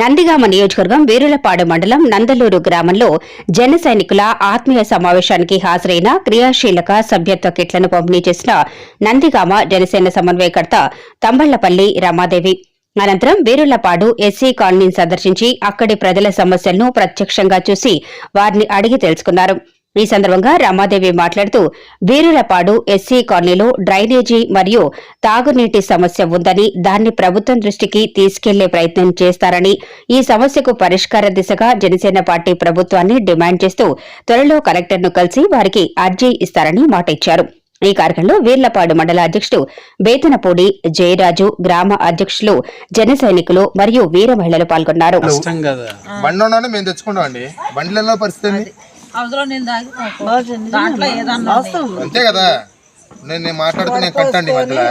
నందిగామ నియోజకవర్గం వీరులపాడు మండలం నందలూరు గ్రామంలో జన సైనికుల ఆత్మీయ సమావేశానికి హాజరైన క్రియాశీలక సభ్యత్వ కిట్లను పంపిణీ చేసిన నందిగామ జనసేన సమన్వయకర్త తంబళ్ళపల్లి రమాదేవి. అనంతరం వీరులపాడు ఎస్సీ కాలనీని సందర్శించి అక్కడి ప్రజల సమస్యలను ప్రత్యక్షంగా చూసి వారిని అడిగి తెలుసుకున్నారు. ఈ సందర్భంగా రమాదేవి మాట్లాడుతూ వీరులపాడు ఎస్సీ కాలనీలో డ్రైనేజీ మరియు తాగునీటి సమస్య ఉందని దాన్ని ప్రభుత్వం దృష్టికి తీసుకెళ్ళే ప్రయత్నం చేస్తారని ఈ సమస్యకు పరిష్కార దిశగా జనసేన పార్టీ ప్రభుత్వాన్ని డిమాండ్ చేస్తూ త్వరలో కలెక్టర్ను కలిసి వారికి అర్జీ ఇస్తారని మాట ఇచ్చారు ఈ కార్యక్రమంలో వీర్లపాడు మండల అధ్యక్షుడు బేతనపూడి జయరాజు గ్రామ అధ్యక్షులు జన సైనికులు మరియు వీర మహిళలు పాల్గొన్నారు. బండి మేము తెచ్చుకుంటాం అండి బండిలలో పరిస్థితి? అవసరం నేను దాగి దాంట్లో ఏదన్నా ఉంది. అంతే కదా. నేను మాట్లాడితే నేను కట్టండి మధ్యలో?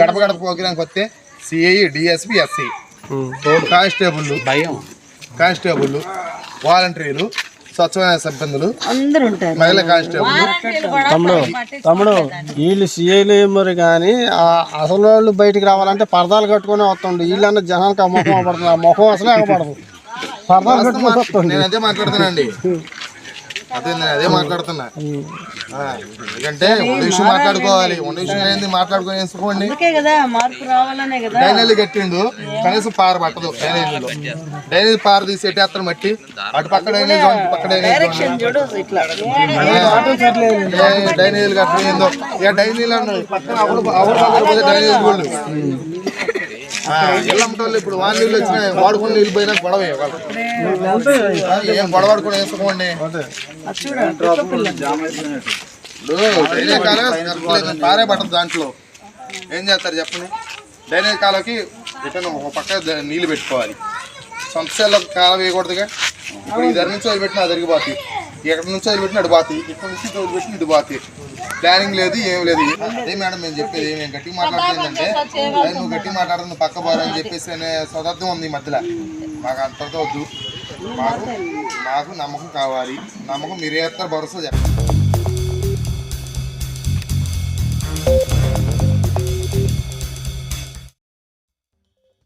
గడప గడప ప్రోగ్రాంకి వస్తే సిఐ డిఎస్పి ఎస్సి కానిస్టేబుల్ భయం. కానిస్టేబుల్ వాలంటీర్లు స్వచ్ఛమైన సిబ్బందులు అందరూ ఉంటారు. మహిళా కానిస్టేబుల్ తమ్ముడు తమ్ముడు వీళ్ళు సీఏలు మరి కానీ ఆ అసలు వాళ్ళు బయటికి రావాలంటే పరదాలు కట్టుకొని వస్తుండే. వీళ్ళన్న జనానికి ఆ ముఖం పడుతుంది ఆ ముఖం అసలే వస్తుంది నేను అదే మాట్లాడుతానండి అదే నేను అదే మాట్లాడుతున్నా ఆ, ఎందుకంటే విషయం మాట్లాడుకోవాలి విషయం ఏంది కదా డ్రైనేజీ కట్టిండు కనీసం పార పట్టదు డ్రైనేజీలో డ్రైనేజీ పార తీసి ఎట్టేస్తారు మట్టి అటు పక్క ఇటు పక్క ఇట్లా డ్రైనేజీలు కట్టడం ఏందో ఇక డ్రైనేజీలు అన్నారు పక్కన పక్కన అమ్మటోళ్ళు ఇప్పుడు వాన్ నీళ్ళు వచ్చినాయి. వాడుకుని నీళ్ళు పోయినా గొడవ ఏం గొడవ పడుకుని వేసుకోండి డ్రైనేజ్ కాలం. పారే పట్టదు దాంట్లో. ఏం చేస్తారు చెప్పండి? డ్రైనేజ్ కాలకి రిటర్న్ ఒక పక్క నీళ్ళు పెట్టుకోవాలి. సొంత కాలం వేయకూడదుగా. ఇప్పుడు ఈ ధర నుంచి వదిలిపెట్టిన అది పోతాయి ఎక్కడి నుంచి వదిలిపెట్టిన పెట్టిన పోతాయి ఇక్కడ నుంచి వదిలిపెట్టిన పెట్టిన పోతాయి ప్లానింగ్ లేదు ఏం లేదు. అదే మేడం మేము చెప్పేది ఏమి గట్టి మాట్లాడుతుందంటే నువ్వు గట్టి మాట్లాడుతుంది పక్క పోరు అని చెప్పేసి అనే సదర్థం ఉంది ఈ మధ్యలో. మాకు అంతతో వద్దు. మాకు మాకు నమ్మకం కావాలి. నమ్మకం మీరు భరోసా చెప్పండి.